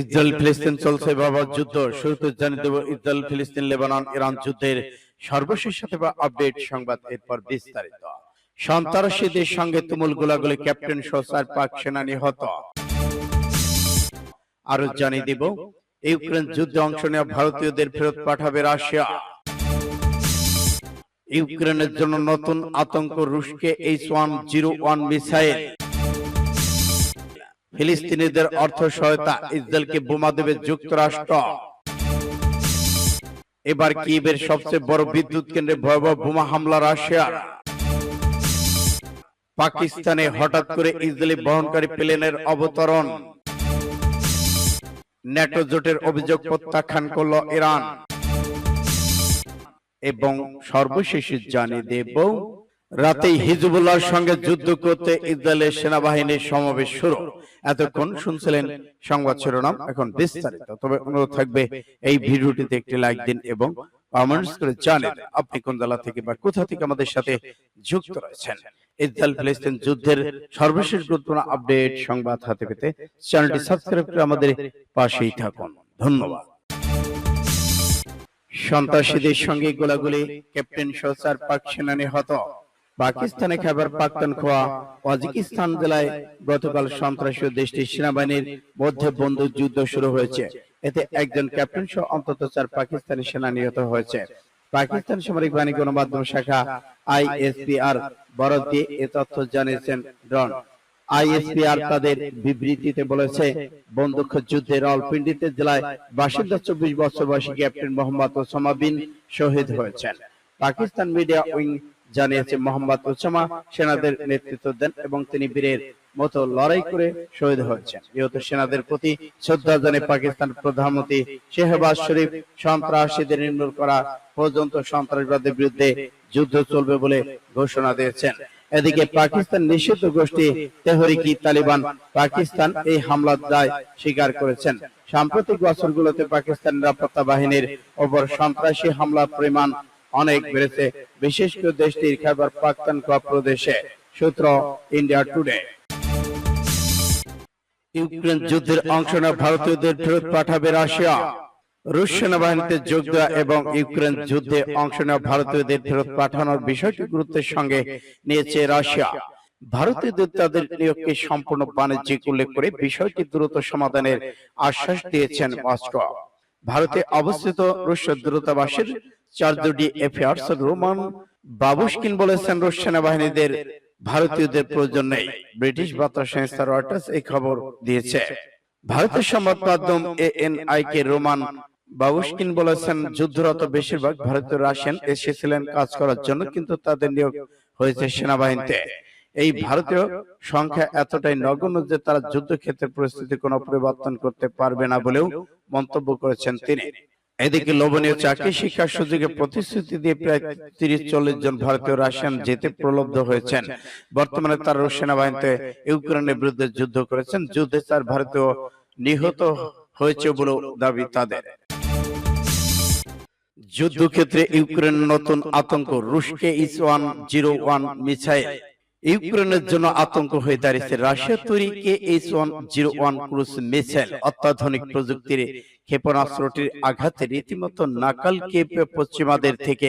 Israel ফিলিস্তিন চলছে বাবার যুদ্ধ। শুরুতে জানিয়ে দেব ইসরায়েল ফিলিস্তিন লেবানন ইরান যুদ্ধের সর্বশেষ সাথে বা আপডেট সংবাদ এরপর বিস্তারিত। সন্ত্রাসীদের সঙ্গে তুমুল গোলাগুলি ক্যাপ্টেন সহ চার পাক সেনা নিহত আরও জানিয়ে দেব ইউক্রেন যুদ্ধে অংশ নেওয়া ভারতীয়দের ফেরত পাঠাবে রাশিয়া। ইউক্রেনের জন্য নতুন আতঙ্ক রুশকে H one zero one missile. ফিলিস্তিনিদের অর্থ সহায়তা ইসরায়েলকে বোমা দেবে যুক্তরাষ্ট্র। এবার কিয়েভের সবচেয়ে বড় বিদ্যুৎ কেন্দ্রে ভয়াবহ বোমা হামলা রাশিয়ার। পাকিস্তানে হঠাৎ করে ইসরায়েলি বহনকারী প্লেনের অবতরণ। ন্যাটো জোটের অভিযোগ প্রত্যাখ্যান করল ইরান। এবং সর্বশেষ জানিয়ে দেব রাতেই হিজবুল্লাহর সঙ্গে যুদ্ধ করতে ইসরায়েলের সেনাবাহিনীর সমাবেশ শুরু। এতক্ষণ শুনছিলেন সংবাদ শিরোনাম। এখন বিস্তারিত। তবে অনুরোধ থাকবে এই ভিডিওটিতে একটি লাইক দিন এবং কমেন্টস করে জানেন আপনি কোন জেলা থেকে বা কোথা থেকে আমাদের সাথে যুক্ত রয়েছেন। ইসরায়েল ফিলিস্তিন যুদ্ধের সর্বশেষ গুরুত্বপূর্ণ আপডেট সংবাদ হাতে পেতে চ্যানেলটি সাবস্ক্রাইব করে আমাদের পাশেই থাকুন। ধন্যবাদ সন্ত্রাসীদের সঙ্গে গোলাগুলি ক্যাপ্টেন সহসার পাক সেনা নিহত পাকিস্তানে খাবার পাক্তানখোয়া ওয়াজিকিস্তান জেলায় গতকাল সন্ত্রাসী দেশটির সেনাবাহিনীর মধ্যে বন্দুক যুদ্ধ শুরু হয়েছে। এতে একজন ক্যাপ্টেন সহ অন্তত চার পাকিস্তানি সেনা নিহত হয়েছে। পাকিস্তান সামরিক বাহিনী গণমাধ্যম শাখা আইএসপিআর বরাদ দিয়ে এ তথ্য জানিয়েছেন ডন আইএসপিআর তাদের বিবৃতিতে বলেছে, বন্দুক যুদ্ধে রাওয়ালপিন্ডিতে জেলায় বাসিন্দা চব্বিশ বছর বয়সী ক্যাপ্টেন মোহাম্মদ ওসামা বিন শহীদ হয়েছেন। পাকিস্তান মিডিয়া উইং জানিয়েছে মোহাম্মদ ওসামা সেনাদের নেতৃত্ব দেন এবং তিনি বীরের মতো লড়াই করে শহীদ হয়েছেন। নিহত সেনাদের প্রতি শ্রদ্ধা জানিয়ে পাকিস্তান প্রধানমন্ত্রী শেহবাজ শরীফ, সন্ত্রাসীদের নির্মূল করা পর্যন্ত সন্ত্রাসবাদের বিরুদ্ধে যুদ্ধ চলবে বলে ঘোষণা দিয়েছেন। এদিকে পাকিস্তান নিষিদ্ধ গোষ্ঠী তেহরিকি তালিবান পাকিস্তান এই হামলার দায় স্বীকার করেছেন। সাম্প্রতিক বছরগুলোতে পাকিস্তান নিরাপত্তা বাহিনীর ওপর সন্ত্রাসী হামলার পরিমাণ অনেক বেড়েছে বিশেষ করে দেশটির খাবার পাক্তানখোয়া প্রদেশে সূত্র ইন্ডিয়া টুডে ইউক্রেন যুদ্ধের অংশ নেওয়া ভারতীয়দের ফেরত পাঠাবে রাশিয়া। রুশ সেনাবাহিনীতে যোগ দেওয়া এবং ইউক্রেন যুদ্ধে অংশ নেওয়া ভারতীয়দের ফেরত পাঠানোর বিষয়টি গুরুত্বের সঙ্গে নিয়েছে রাশিয়া। ভারতীয়দের তাদের নিয়োগকে সম্পূর্ণ বাণিজ্যিক উল্লেখ করে বিষয়টি দ্রুত সমাধানের আশ্বাস দিয়েছেন মস্কো। ভারতে অবস্থিত রুশ দূতাবাসের চার্জডি অ্যাফেয়ার্স রোমান বাবুশকিন বলেছেন রুশ সেনাবাহিনীদের ভারতীয়দের প্রয়োজন নেই। ব্রিটিশ বার্তা সংস্থা রয়টার্স এই খবর দিয়েছে। ভারতের সংবাদ মাধ্যম এএনআই কে রোমান বাবুশকিন বলেছেন যুদ্ধরত বেশিরভাগ ভারতীয় রাশিয়ান এসেছিলেন কাজ করার জন্য কিন্তু তাদের নিয়োগ হয়েছে সেনাবাহিনীতে। এই ভারতীয় সংখ্যা এতটাই নগণ্য যে তারা যুদ্ধক্ষেত্রের পরিস্থিতি কোনো পরিবর্তন করতে পারবে না বলেও মন্তব্য করেছেন তিনি। এদিকে লোভনীয় চাকরি শিক্ষার সুযোগে প্রতিশ্রুতি দিয়ে প্রায় তিরিশ চল্লিশ জন ভারতীয় রাশিয়ান যেতে প্রলব্ধ হয়েছেন। বর্তমানে তারা রুশ সেনাবাহিনীতে ইউক্রেনের বিরুদ্ধে যুদ্ধ করেছেন। যুদ্ধে তার ভারতীয় নিহত হয়েছে বলেও দাবি তাদের। যুদ্ধক্ষেত্রে ইউক্রেন নতুন আতঙ্ক রুশকে ইস ওয়ান জিরো ওয়ান মিসাইল। ইউক্রেনের জন্য আতঙ্ক হয়ে দাঁড়িয়েছে রাশিয়া তৈরি K H one zero one cruise missile অত্যাধুনিক প্রযুক্তির ক্ষেপণাস্ত্রটির আঘাতে রীতিমতো নাকাল কেপে পশ্চিমাদের থেকে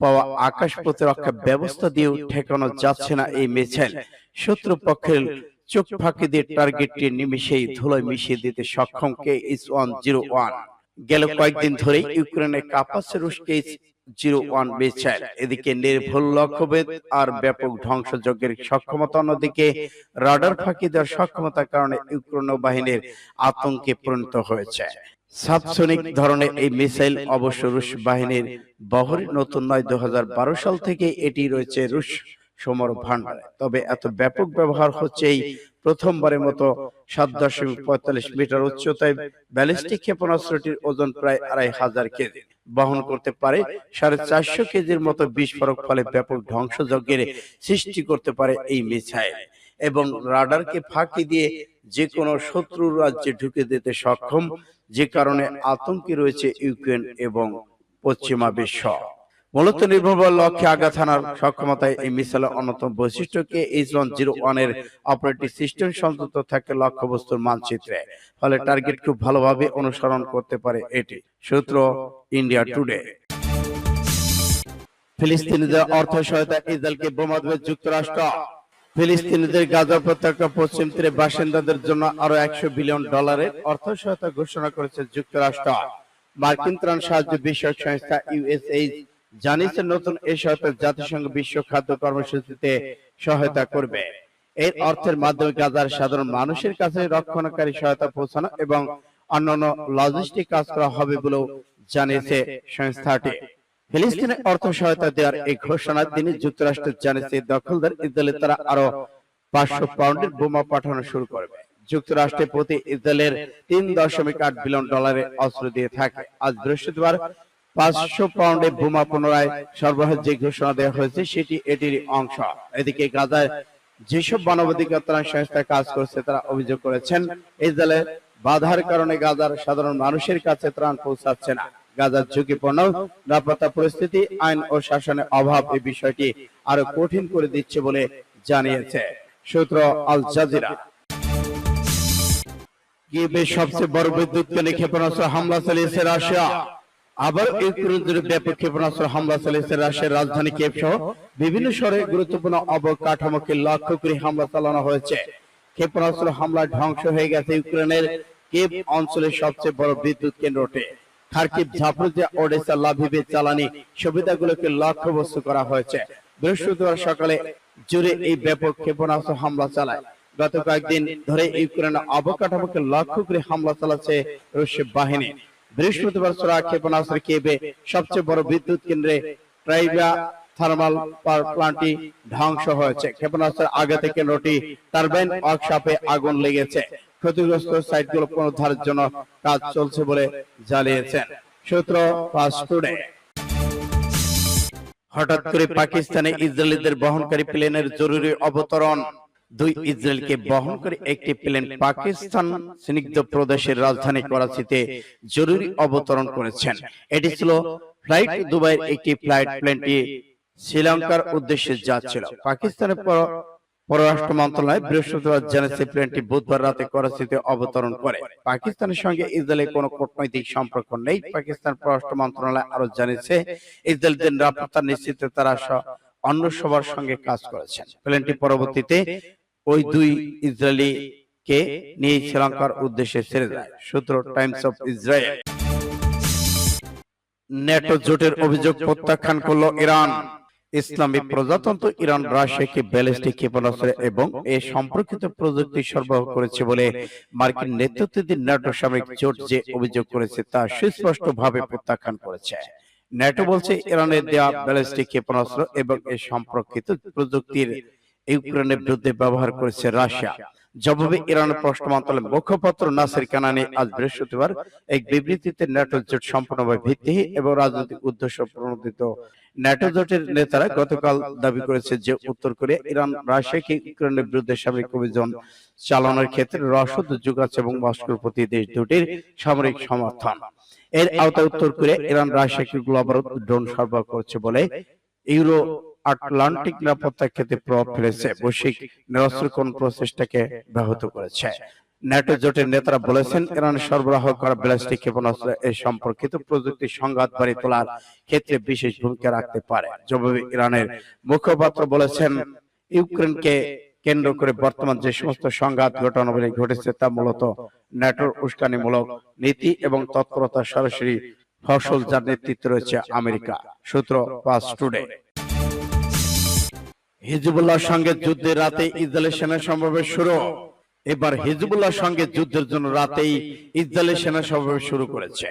পাওয়া আকাশ প্রতিরক্ষা ব্যবস্থা দিয়েও ঠেকানো যাচ্ছে না এই মিসাইল শত্রু পক্ষের চোখ ফাঁকি দিয়ে টার্গেটটি নিমিশেই ধুলোয় মিশিয়ে দিতে সক্ষম K H one zero one গেল কয়েকদিন ধরে ইউক্রেনের ইউক্রেনে কাপাচ্ছে রুশকে জিরো ওয়ান মিসাইল এদিকে নির্ভুল লক্ষ্যভেদ আর ব্যাপক ধ্বংসযজ্ঞের সক্ষমতা অন্যদিকে রাডার ফাঁকি দেওয়ার সক্ষমতার কারণে ইউক্রেন বাহিনীর আতঙ্কে পরিণত হয়েছে। সাবসনিক ধরনের এই মিসাইল অবশ্য রুশ বাহিনীর বহরে নতুন নয় দু সাল থেকে এটি রয়েছে রুশ সমর ভান্ডারে তবে এত ব্যাপক ব্যবহার হচ্ছে এই প্রথমবারের মতো সাত দশমিক পঁয়তাল্লিশ মিটার উচ্চতায় ব্যালিস্টিক ক্ষেপণাস্ত্রটির ওজন প্রায় আড়াই হাজার কেজি। বহন করতে পারে সাড়ে চারশো কেজির মতো বিস্ফোরক ফলে ব্যাপক ধ্বংসযজ্ঞের সৃষ্টি করতে পারে এই মিসাইল। এবং রাডারকে ফাঁকি দিয়ে যে কোনো শত্রু রাজ্যে ঢুকে দিতে সক্ষম যে কারণে আতঙ্কে রয়েছে ইউক্রেন এবং পশ্চিমা বিশ্ব। মূলত নির্ভরবল লক্ষ্যে আঘাত হানার সক্ষমতায় এই মিসাইলের অন্যতম বৈশিষ্ট্যকে এইচ ওয়ান জিরো ওয়ানের অপারেটিং সিস্টেম সংযুক্ত থাকে লক্ষ্যবস্তুর মানচিত্রে ফলে টার্গেট খুব ভালোভাবে অনুসরণ করতে পারে এটি। সূত্র ইন্ডিয়া টুডে ফিলিস্তিনিদের অর্থ সহায়তা ইসরায়েলকে বোমা দেবে যুক্তরাষ্ট্র। ফিলিস্তিনিদের গাজা উপত্যকা পশ্চিম তীরে বাসিন্দাদের জন্য আরও একশো বিলিয়ন ডলারের অর্থ সহায়তা ঘোষণা করেছে যুক্তরাষ্ট্র। মার্কিন ত্রাণ সাহায্য বিষয়ক সংস্থা ইউএসএইচ জানিয়েছে নতুন এই সহায়তা জাতিসংঘ বিশ্ব খাদ্য কর্মসূচিতে সহায়তা করবে। এর অর্থের মাধ্যমে গাজার সাধারণ মানুষের কাছে রক্ষণাকারী সহায়তা পৌঁছানো এবং অন্যান্য লজিস্টিক কাজ করা হবে বলেও জানিয়েছে সংস্থাটি। ফিলিস্তিনের অর্থ সহায়তা দেওয়ার এই ঘোষণার দিনে যুক্তরাষ্ট্র জানিয়েছে দখলদার ইসরায়েলে তারা আরও পাঁচশো পাউন্ডের বোমা পাঠানো শুরু করবে। যুক্তরাষ্ট্রের প্রতি ইসরায়েলের তিন দশমিক আট বিলিয়ন ডলারের অস্ত্র দিয়ে থাকে। আজ বৃহস্পতিবার পাঁচশো পাউন্ডের বোমা পুনরায় সরবরাহের যে ঘোষণা দেওয়া হয়েছে, সেটি এটির অংশ। এদিকে গাজায় যেসব মানবাধিকার সংস্থা কাজ করছে, তারা অভিযোগ করেছেন ইসরায়েলের বাধার কারণে গাজার সাধারণ মানুষের কাছে ত্রাণ পৌঁছাচ্ছে না। গাজার ঝুঁকিপূর্ণ নিরাপত্তা পরিস্থিতি, আইন ও শাসনের অভাব এই বিষয়টি আরও কঠিন করে দিচ্ছে বলে জানিয়েছে সূত্র আল জাজিরা। কিয়েভে সবচেয়ে বড় বিদ্যুৎ ক্ষেপণাস্ত্র হামলা চালিয়েছে রাশিয়া। আবার ইউক্রেন জুড়ে ব্যাপক ক্ষেপণাস্ত্র হামলা চালিয়েছে রাশিয়ার রাজধানী কিয়েভ সহ বিভিন্ন শহরে গুরুত্বপূর্ণ অবকাঠামোকে লক্ষ্য করে হামলা চালানো হয়েছে। ক্ষেপণাস্ত্র হামলায় ধ্বংস হয়ে গেছে ইউক্রেনের কিয়েভ অঞ্চলের সবচেয়ে বড় বিদ্যুৎ কেন্দ্রটি খার্কিভ ঝাপরুজিয়া ওডেসা লাভিভে জ্বালানি সুবিধাগুলোকে লক্ষ্যবস্তু করা হয়েছে। বৃহস্পতিবার সকালে জুড়ে এই ব্যাপক ক্ষেপণাস্ত্র হামলা চালায়। গত কয়েকদিন ধরে ইউক্রেন অবকাঠামোকে লক্ষ্য করে হামলা চালাচ্ছে রুশ বাহিনী। বৃহস্পতিবার ছোড়া ক্ষেপণাস্ত্র কেবে সবচেয়ে বড় বিদ্যুৎ কেন্দ্রে ট্রাইবা থার্মাল প্লান্টটি ধ্বংস হয়েছে। ক্ষেপণাস্ত্রের আঘাতে কেন্দ্রটি টারবাইন ওয়ার্কশপে আগুন লেগেছে। ক্ষতিগ্রস্ত সাইটগুলো পুনরুদ্ধারের জন্য কাজ চলছে বলে জানিয়েছেন সূত্র ফাস্ট টুডে। হঠাৎ করে পাকিস্তানে ইসরায়েলিদের বহনকারী প্লেনের জরুরি অবতরণ। দুই ইসরায়েলকে বহন করে একটি প্লেন পাকিস্তান স্নিগ্ধ প্রদেশের রাজধানী করাচিতে জরুরি অবতরণ করেছেন। এটি ছিল ফ্লাইট দুবাইয়ের একটি ফ্লাইট প্লেনটি শ্রীলঙ্কার উদ্দেশ্যে যাচ্ছিল। পাকিস্তানের পর- পররাষ্ট্র মন্ত্রণালয় বৃহস্পতিবার জানিয়েছে প্লেনটি বুধবার রাতে করাচিতে অবতরণ করে। পাকিস্তানের সঙ্গে ইসরায়েলের কোনো কূটনৈতিক সম্পর্ক নেই। পাকিস্তান পররাষ্ট্র মন্ত্রণালয় আরও জানিয়েছে ইসরায়েলদের নিরাপত্তা নিশ্চিতে তারা অন্য সবার সঙ্গে কাজ করেছেন। প্লেনটি পরবর্তীতে ওই দুই ইসরায়েলি কে নিয়ে শ্রীলঙ্কার উদ্দেশ্যে ছেড়ে যায় সূত্র টাইমস অফ ইসরায়েল। ন্যাটো জোটের অভিযোগ প্রত্যাখ্যান করল ইরান। ইসলামী প্রজাতন্ত্র ইরান রাশিয়াকে ব্যালিস্টিক ক্ষেপণাস্ত্র এবং এ সম্পর্কিত প্রযুক্তি সরবরাহ করেছে বলে মার্কিন নেতৃত্বাধীন ন্যাটো সামরিক জোট যে অভিযোগ করেছে তা সুস্পষ্টভাবে প্রত্যাখ্যান করেছে। ন্যাটো বলছে ইরানের দেয়া ব্যালিস্টিক ক্ষেপণাস্ত্র এবং এ সম্পর্কিত প্রযুক্তির ইউক্রেনের বিরুদ্ধে ব্যবহার করেছে রাশিয়া। জবাবে ইরানের পররাষ্ট্র মন্ত্রণালয়ের মুখপাত্র নাসির কানানি আজ বৃহস্পতিবার এক বিবৃতিতে ন্যাটো জোট সম্পূর্ণভাবে ভিত্তিহীন এবং রাজনৈতিক উদ্দেশ্য প্রণোদিত। ন্যাটো জোটের নেতারা গতকাল দাবি করেছে যে উত্তর কোরিয়া, ইরান, রাশিয়াকে ইউক্রেনের বিরুদ্ধে সামরিক অভিযান চালানোর ক্ষেত্রে রসদ যোগাচ্ছে এবং মস্কোর প্রতি দেশ দুটির সামরিক সমর্থন। এর আওতায় উত্তর কোরিয়া, ইরান, রাশিয়াকে গ্লোবাল ড্রোন সরবরাহ করছে বলে ইউরো আটলান্টিক নিরাপত্তা ক্ষেত্রে প্রভাব ফেলেছে, বৈশ্বিক নিরস্ত্রীকরণ প্রচেষ্টাকে ব্যাহত করেছে। ন্যাটো জোটের নেতারা বলেছেন, ইরান সরবরাহ করা ব্যালিস্টিক ক্ষেপণাস্ত্র এই সম্পর্কিত প্রযুক্তি সংঘাত বাড়ি তোলার ক্ষেত্রে বিশেষ ভূমিকা রাখতে পারে। জবাবে ইরানের মুখপাত্র বলেছেন, ইউক্রেনকে কেন্দ্র করে বর্তমান যে সমস্ত সংঘাত ঘটনাবলী ঘটেছে তা মূলত ন্যাটোর উস্কানিমূলক নীতি এবং তৎপরতা সরাসরি ফসল যার নেতৃত্বে রয়েছে আমেরিকা। সূত্র পাস টুডে। হিজবুল্লাহর সঙ্গে যুদ্ধের রাতে ইসরায়েলের সেনা সমাবেশ শুরু এবার হিজবুল্লাহর সঙ্গে যুদ্ধের জন্য রাতেই ইসরায়েলের সেনা সমাবেশ শুরু করেছে।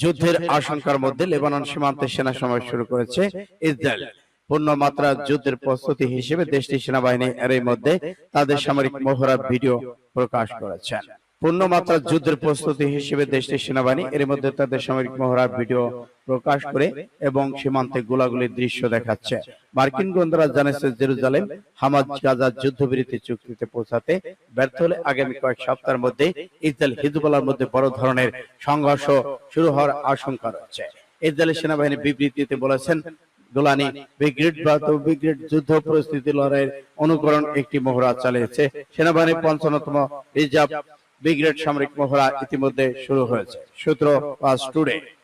যুদ্ধের আশঙ্কার মধ্যে লেবানন সীমান্তে সেনা সমাবেশ শুরু করেছে ইসরায়েল। পূর্ণমাত্রা যুদ্ধের প্রস্তুতি হিসেবে দেশটির সেনাবাহিনী এর মধ্যে তাদের সামরিক মহড়ার ভিডিও প্রকাশ করেছেন পূর্ণমাত্রা যুদ্ধের প্রস্তুতি হিসেবে দেশটির সেনাবাহিনী এর মধ্যে তাদের সামরিক মহড়ার ভিডিও প্রকাশ করে এবং সীমান্তে গোলাগুলির দৃশ্য দেখাচ্ছে। মার্কিন গোয়েন্দারা জানিয়েছে জেরুজালেম হামাজ গাজার যুদ্ধবিরতি চুক্তিতে পৌঁছাতে ব্যর্থ হলে আগামী কয়েক সপ্তাহের মধ্যে ইসরায়েল হিজবুল্লাহর মধ্যে বড় ধরনের সংঘর্ষ শুরু হওয়ার আশঙ্কা রয়েছে। ইসরায়েলের সেনাবাহিনী বিবৃতিতে বলেছেন গোলানি ব্রিগেড ব্রাত ব্রিগেড যুদ্ধ পরিস্থিতি লড়াইয়ের অনুকরণ একটি মহড়া চালিয়েছে সেনাবাহিনী পঞ্চান্নতম রিজার্ভ ব্রিগেড সামরিক মহড়া ইতিমধ্যে শুরু হয়েছে। সূত্র টুডে।